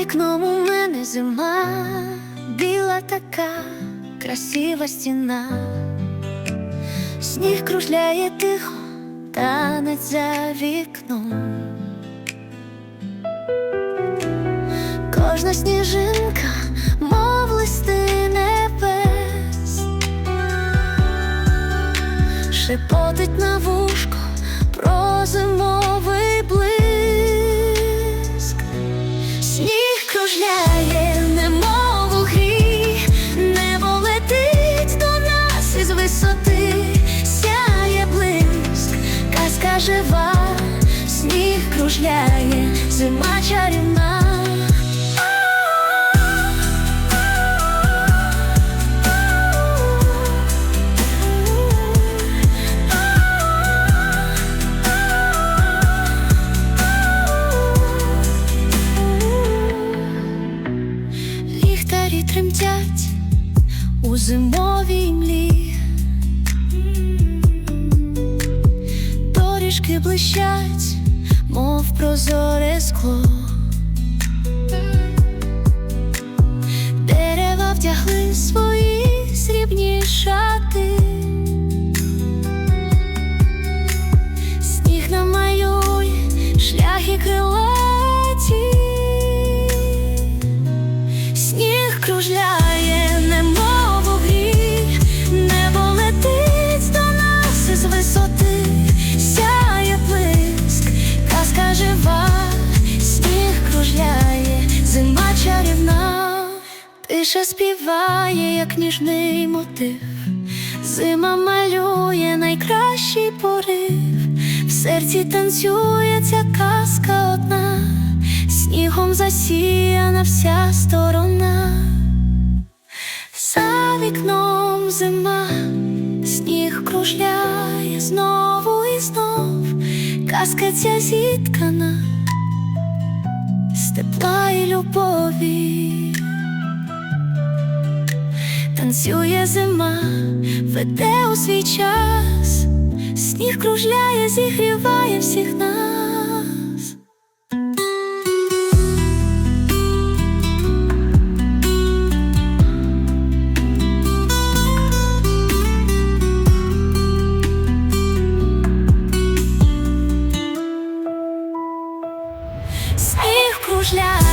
вікном у мене зима, біла така красива стіна, сніг кружляє тихо, танець за вікном. Кожна сніжинка, мов листи небес, шепотить на жива, сніг кружляє, зима чарівна. Блищать, мов прозоре скло. Дерева вдягли свої срібні шати, сніг намалює шляхи крилаті. Сніг кружляє, тиша співає, як ніжний мотив, зима малює найкращий порив, в серці танцює ця казка одна. Снігом засіяна вся сторона, за вікном зима, сніг кружляє знову і знов, казка ця зіткана з тепла і любові, танцює зима, веде у свій час, сніг кружляє, зігріває всіх нас. Сніг кружляє.